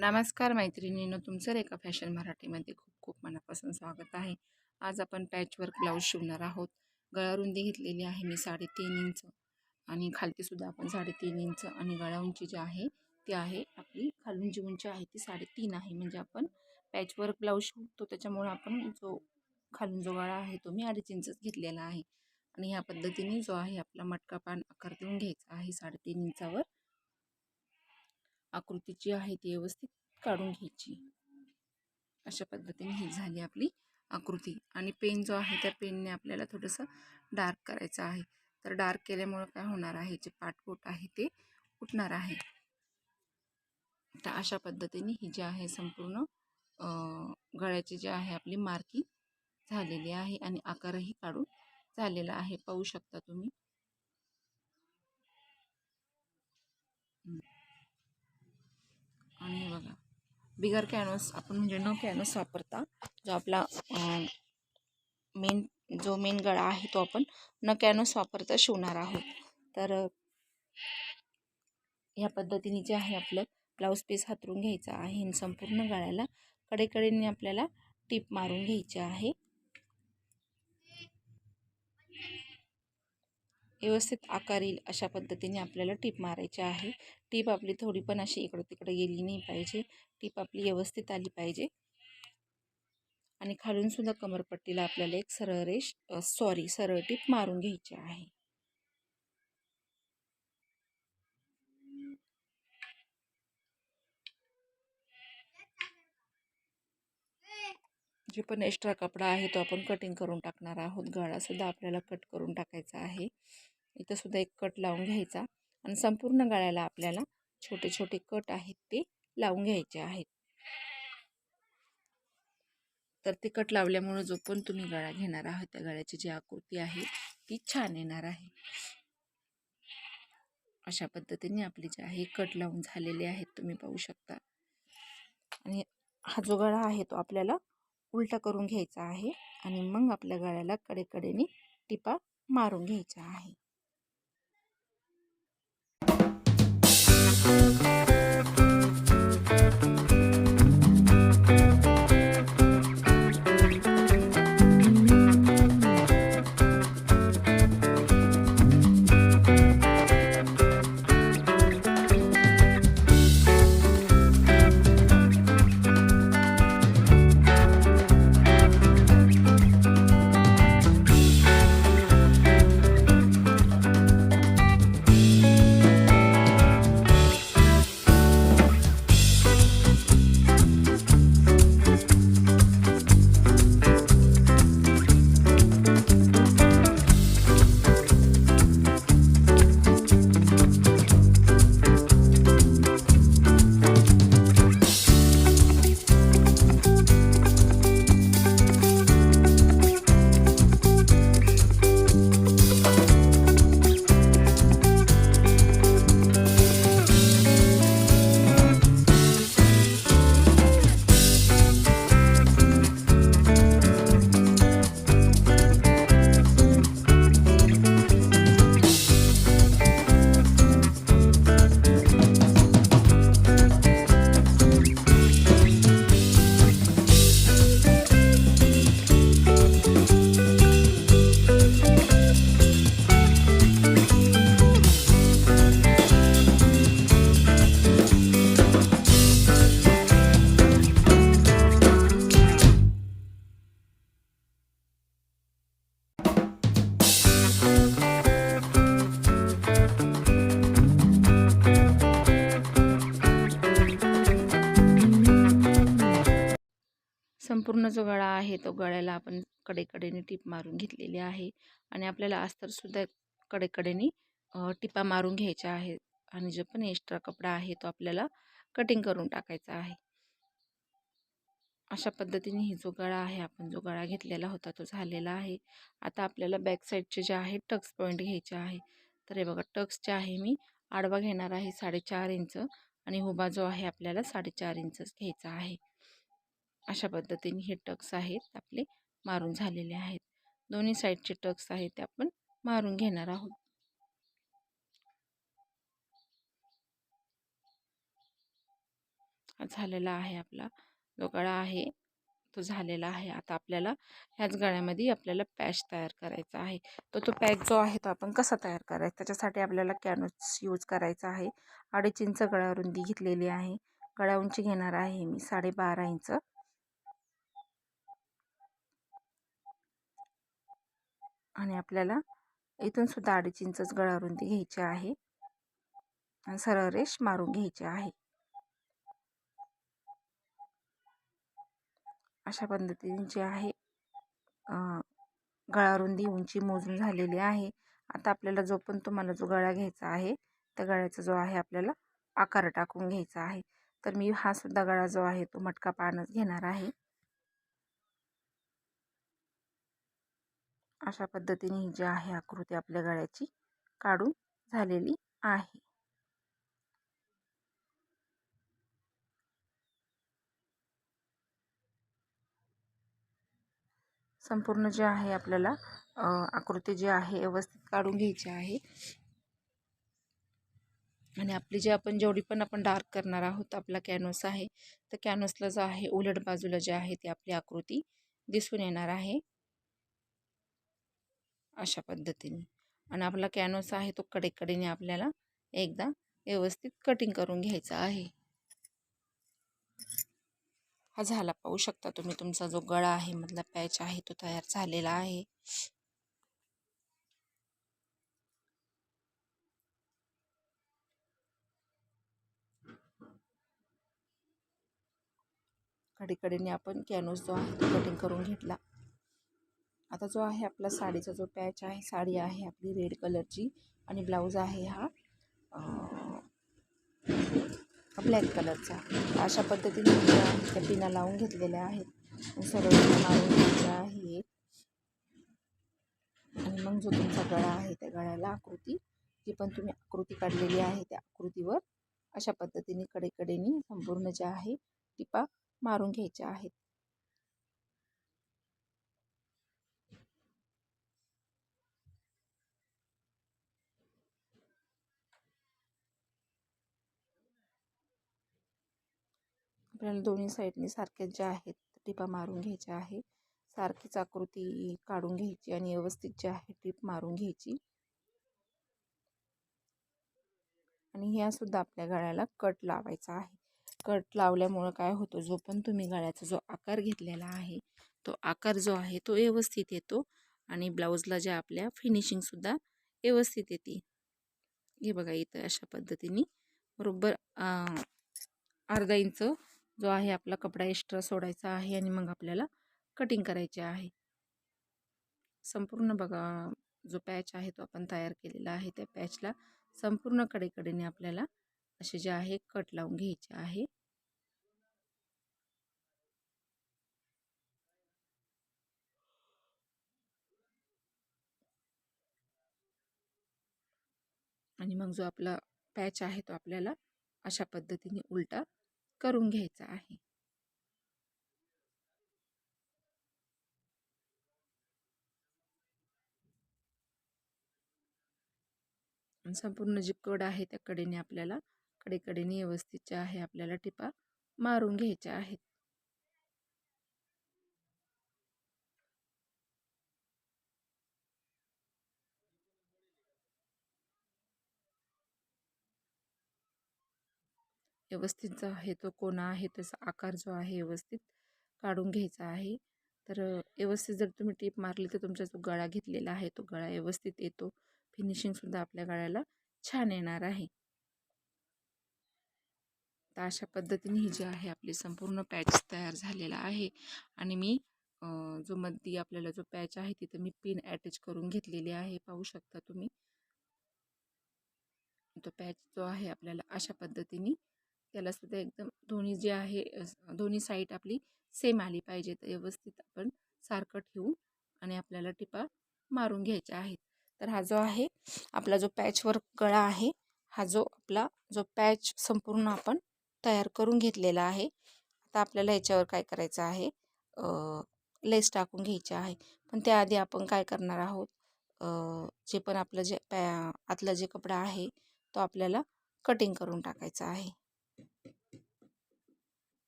नमस्कार मैत्रिणींनो तुमचं रेखा फॅशन मराठीमध्ये खूप खूप मनापासून स्वागत आहे. आज आपण पॅचवर्क ब्लाऊज शिवणार आहोत. गळारुंदी घेतलेली आहे मी साडेतीन इंच आणि खालतीसुद्धा आपण साडेतीन इंच आणि गळा उंची जी आहे ती आहे आपली खालून जी उंची आहे ती साडेतीन आहे. म्हणजे आपण पॅचवर्क ब्लाऊज शिवतो त्याच्यामुळे आपण जो खालून जो गळा आहे तो मी अडीच इंचच घेतलेला आहे. आणि ह्या पद्धतीने जो आहे आपला मटका पान आकार देऊन घ्यायचा आहे साडेतीन इंचावर. आकृती जी आहे ती व्यवस्थित काढून घ्यायची. अशा पद्धतीने ही झाली आपली आकृती. आणि पेन जो आहे त्या पेनने आपल्याला थोडंसं डार्क करायचं आहे. तर डार्क केल्यामुळं काय होणार आहे जे पाठपोट आहे ते उठणार आहे. तर अशा पद्धतीने ही जी आहे संपूर्ण गळ्याची जी आहे आपली मार्किंग झालेली आहे आणि आकारही काढून झालेला आहे. पाहू शकता तुम्ही. आणि हे बघा. बिगर कॅनव्हस आपण म्हणजे न कॅनव्हस वापरता जो आपला मेन जो मेन गळा आहे तो आपण न कॅनव्हस वापरता शिवणार आहोत. तर ह्या पद्धतीने जे आहे आपलं ब्लाऊज पीस हातरून घ्यायचा आहे आणि संपूर्ण गळ्याला कडेकडेने आपल्याला टीप मारून घ्यायची आहे. व्यवस्थित आकार येईल अशा पद्धतीने आपल्याला टीप मारायची आहे. टीप आपली थोडी पण अशी इकडं तिकडं गेली नाही पाहिजे. टीप आपली व्यवस्थित आली पाहिजे. आणि खालूनसुद्धा कमरपट्टीला आपल्याला एक सरळ रेश सॉरी सरळ टीप मारून घ्यायची आहे. जे पण एक्स्ट्रा कपडा आहे तो आपण कटिंग करून टाकणार आहोत. गळासुद्धा आपल्याला कट करून टाकायचा आहे. इथंसुद्धा एक कट लावून घ्यायचा आणि संपूर्ण गळ्याला आपल्याला छोटे छोटे कट आहेत ते लावून घ्यायचे आहेत. तर ते कट लावल्यामुळं जो पण तुम्ही गळा घेणार आहात त्या गळ्याची जी आकृती आहे ती छान येणार आहे. अशा पद्धतीने आपली जे आहे कट लावून झालेले आहेत तुम्ही पाहू शकता. आणि हा जो गळा आहे तो आपल्याला उलटा करून घ्यायचा आहे आणि मग आपल्या गळ्याला कडेकडेने टिपा मारून घ्यायच्या आहे. संपूर्ण जो गळा आहे तो गळ्याला आपण कडेकडेने टीप मारून घेतलेली आहे आणि आपल्याला अस्तरसुद्धा कडेकडेने टिपा मारून घ्यायच्या आहेत आणि जो पण एक्स्ट्रा कपडा आहे तो आपल्याला कटिंग करून टाकायचा आहे. अशा पद्धतीने ही जो गळा आहे आपण जो गळा घेतलेला होता तो झालेला आहे. आता आपल्याला बॅक साईडचे जे आहे टक्स पॉईंट घ्यायचे आहे. तर हे बघा टक्सचे आहे मी आडवा घेणार आहे साडेचार इंच आणि हुबा जो आहे आपल्याला साडेचार इंचच घ्यायचा आहे. अशा पद्धतीने हे टक्स आहेत आपले मारून झालेले आहेत. दोन्ही साईडचे टक्स आहेत ते आपण मारून घेणार आहोत. झालेला आहे आपला. जो गळा आहे तो झालेला आहे. आता आपल्याला ह्याच गळ्यामध्ये आपल्याला पॅच तयार करायचा आहे. तर तो पॅच जो आहे तो आपण कसा तयार करायचा? त्याच्यासाठी आपल्याला कॅनव्हस यूज करायचा आहे. अडीच इंच गळ्या रुंदी घेतलेली आहे. गळ्या उंची घेणार आहे मी साडेबारा इंच. आणि आपल्याला इथून सुद्धा अडीच इंचच गळा रुंदी घ्यायची आहे. आणि सरळ रेष मारून घ्यायची आहे. अशा पद्धतीने जे आहे गळा रुंदी उंची मोजून झालेली आहे. आता आपल्याला जो पण तुम्हाला जो गळा घ्यायचा आहे त्या गळ्याचा जो आहे आपल्याला आकार टाकून घ्यायचा आहे. तर मी हा सुद्धा गळा जो आहे तो मटका पानच घेणार आहे. अशा पद्धतीने ही जी आहे आकृती आपल्या गळ्याची काढून झालेली आहे. संपूर्ण जे आहे आपल्याला आकृती जी आहे व्यवस्थित काढून घ्यायची आहे. आणि आपली जे आपण जेवढी पण आपण डार्क करणार आहोत आपला कॅनव्हस आहे तर कॅनव्हसला जो आहे उलट बाजूला जे आहे ती आपली आकृती दिसून येणार आहे. अशा पद्धतीने. आणि आपला कॅनव्हस आहे तो कडेकडेने आपल्याला एकदा व्यवस्थित कटिंग करून घ्यायचा आहे. हा झाला. पाहू शकता तुम्ही तुमचा जो गळा आहे मधला पॅच आहे तो तयार झालेला आहे. कडेकडेने आपण कॅनोस जो आहे तो कटिंग करून घेतला. आता जो आहे आपला साडीचा जो पॅच आहे साडी आहे आपली रेड कलरची आणि ब्लाऊज आहे हा ब्लॅक कलरचा. अशा पद्धतीने त्या पिना लावून घेतलेल्या आहेत. सर्व मारून घ्यायच्या आहे आणि मग जो तुमचा गळा आहे त्या गळ्याला आकृती जी पण तुम्ही आकृती काढलेली आहे त्या आकृतीवर अशा पद्धतीने कडेकडेने संपूर्ण ज्या आहे टिपा मारून घ्यायच्या आहेत. आपल्याला दोन्ही साईडनी सारख्याच ज्या आहेत टिपा मारून घ्यायच्या आहे. सारखीच आकृती काढून घ्यायची आणि व्यवस्थित जे आहे टिप मारून घ्यायची. आणि ह्यासुद्धा आपल्या गळ्याला कट लावायचा आहे. कट लावल्यामुळं काय होतो जो पण तुम्ही गळ्याचा जो आकार घेतलेला आहे तो आकार जो आहे तो व्यवस्थित येतो आणि ब्लाऊजला ज्या आपल्या फिनिशिंगसुद्धा व्यवस्थित येते. हे बघा इथं अशा पद्धतीने बरोबर अर्धा इंच जो आहे आपला कपडा एक्स्ट्रा सोडायचा आहे आणि मग आपल्याला कटिंग करायचे आहे. संपूर्ण बघा जो पॅच आहे तो आपण तयार केलेला आहे. त्या पॅचला संपूर्ण कडेकडेने आपल्याला असे जे आहे कट लावून घ्यायचे आहे. आणि मग जो आपला पॅच आहे तो आपल्याला अशा पद्धतीने उलटा करून घ्यायचा आहे. संपूर्ण जी कड आहे त्या कडेने आपल्याला कडेकडेने व्यवस्थित जे आहे आपल्याला टिपा मारून घ्यायच्या आहेत. व्यवस्थित जो आहे तो कोणा आहे त्याचा आकार जो आहे व्यवस्थित काढून घ्यायचा आहे. तर व्यवस्थित जर तुम्ही टीप मारली तर तुमचा जो गळा घेतलेला आहे तो गळा व्यवस्थित येतो. फिनिशिंगसुद्धा आपल्या गळ्याला छान येणार आहे. तर अशा पद्धतीने ही जी आहे आपली संपूर्ण पॅच तयार झालेला आहे. आणि मी जो मध्ये आपल्याला जो पॅच आहे तिथं मी पिन अटॅच करून घेतलेली आहे. पाहू शकता तुम्ही. तो पॅच जो आहे आपल्याला अशा पद्धतीने त्याला सुद्धा एकदम दोन्ही जे आहे दोन्ही साईड आपली सेम आली पाहिजे तर व्यवस्थित आपण सारखं ठेवून आणि आपल्याला टिपा मारून घ्यायच्या आहेत. तर हा जो आहे आपला जो पॅचवर गळा आहे हा जो आपला जो पॅच संपूर्ण आपण तयार करून घेतलेला आहे. आता आपल्याला याच्यावर काय करायचं आहे? लेस टाकून घ्यायची आहे. पण त्याआधी आपण काय करणार आहोत? जे पण आपलं जे पॅ आतला जे कपडा आहे तो आपल्याला कटिंग करून टाकायचा आहे.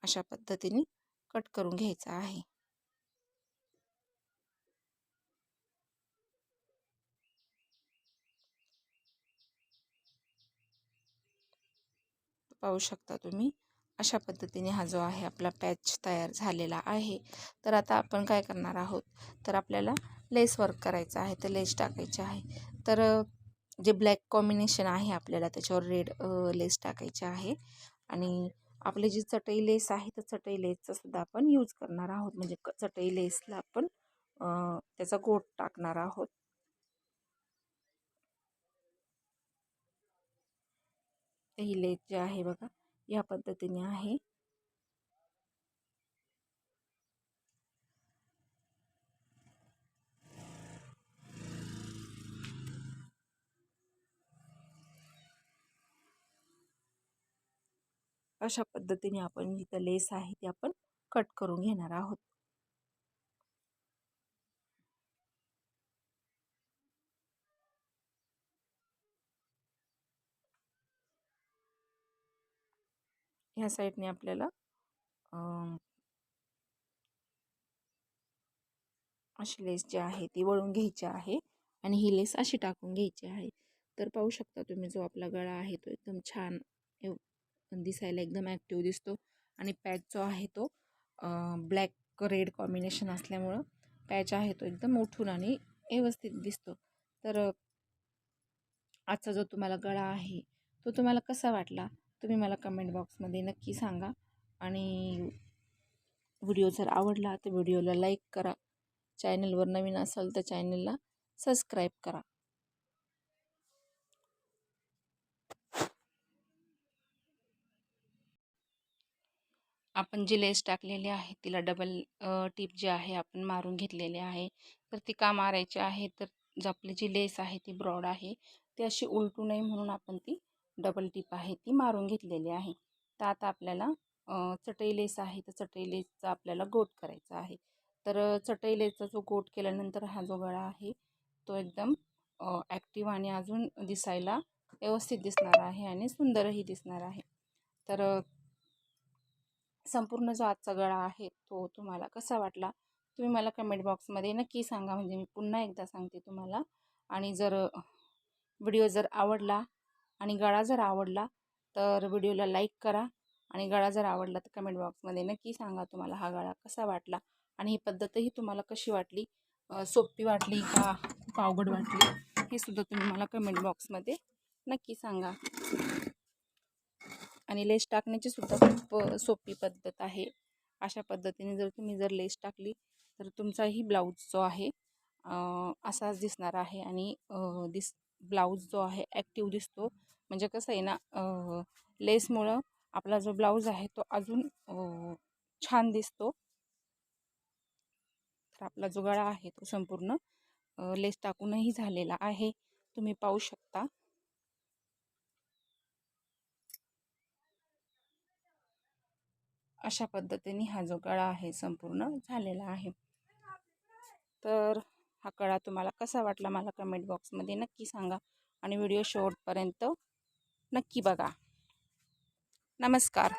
अशा पद्धतीने कट करून घ्यायचा आहे. पाहू शकता तुम्ही अशा पद्धतीने हा जो आहे आपला पॅच तयार झालेला आहे. तर आता आपण काय करणार आहोत? तर आपल्याला लेस वर्क करायचं आहे तर लेस टाकायचे आहे. तर जे ब्लॅक कॉम्बिनेशन आहे आपल्याला त्याच्यावर रेड लेस टाकायचे आहे. आणि आपले जी चटई लेस आहे तर चटई लेसचा सुद्धा आपण यूज करणार आहोत. म्हणजे क चटई लेसला आपण त्याचा गोट टाकणार आहोत. ही लेस जे आहे बघा या पद्धतीने आहे. अशा पद्धतीने आपण जिथं लेस आहे ती आपण कट करून घेणार आहोत. ह्या साईडने आपल्याला अशी लेस जी आहे ती वळून घ्यायची आहे आणि ही लेस अशी टाकून घ्यायची आहे. तर पाहू शकता तुम्ही जो आपला गळा आहे तो एकदम छान दिसायला एकदम ॲक्टिव्ह दिसतो आणि पॅच जो आहे तो ब्लॅक रेड कॉम्बिनेशन असल्यामुळं पॅच आहे तो एकदम उठून आणि व्यवस्थित दिसतो. तर आजचा जो तुम्हाला गळा आहे तो तुम्हाला कसा वाटला? तुम्ही मला कमेंट बॉक्समध्ये नक्की सांगा आणि व्हिडिओ जर आवडला तर व्हिडिओला लाईक करा. चॅनलवर नवीन असाल तर चॅनलला सबस्क्राईब करा. आपण जी लेस टाकलेली आहे तिला डबल टीप जी आहे आपण मारून घेतलेली आहे. तर ती का मारायची आहे? तर आपली जी लेस आहे ती ब्रॉड आहे. ती अशी उलटू नये म्हणून आपण ती डबल टीप आहे ती मारून घेतलेली आहे. तर आता आपल्याला चटई लेस आहे तर चटई लेसचा आपल्याला गोट करायचा आहे. तर चटई लेसचा जो गोट केल्यानंतर हा जो गळा आहे तो एकदम ॲक्टिव्ह आणि अजून दिसायला व्यवस्थित दिसणार आहे आणि सुंदरही दिसणार आहे. तर संपूर्ण जो आजचा गळा आहे तो तुम्हाला कसा वाटला? तुम्ही मला कमेंट बॉक्समध्ये नक्की सांगा. म्हणजे मी पुन्हा एकदा सांगते तुम्हाला. आणि जर व्हिडिओ जर आवडला आणि गळा जर आवडला तर व्हिडिओला लाईक करा. आणि गळा जर आवडला तर कमेंट बॉक्समध्ये नक्की सांगा तुम्हाला हा गळा कसा वाटला आणि ही पद्धतही तुम्हाला कशी वाटली सोपी वाटली का खूप अवघड वाटली हे सुद्धा तुम्ही मला कमेंट बॉक्समध्ये नक्की सांगा. आणि लेस टाकण्याची सुद्धा खूप सोपी पद्धत आहे. अशा पद्धतीने जर तुम्ही जर लेस टाकली तर तुमचाही ब्लाऊज जो आहे असाच दिसणार आहे आणि दिस ब्लाऊज जो आहे ॲक्टिव्ह दिसतो. म्हणजे कसं आहे ना लेसमुळं आपला जो ब्लाऊज आहे तो अजून छान दिसतो. तर आपला जो गळा आहे तो संपूर्ण लेस टाकूनही झालेला आहे. तुम्ही पाहू शकता. अशा पद्धतीने हा जो गळा आहे संपूर्ण झालेला आहे. तर हा कळा तुम्हाला कसा वाटला मला कमेंट बॉक्समध्ये नक्की सांगा आणि व्हिडिओ शेवटपर्यंत नक्की बघा. नमस्कार.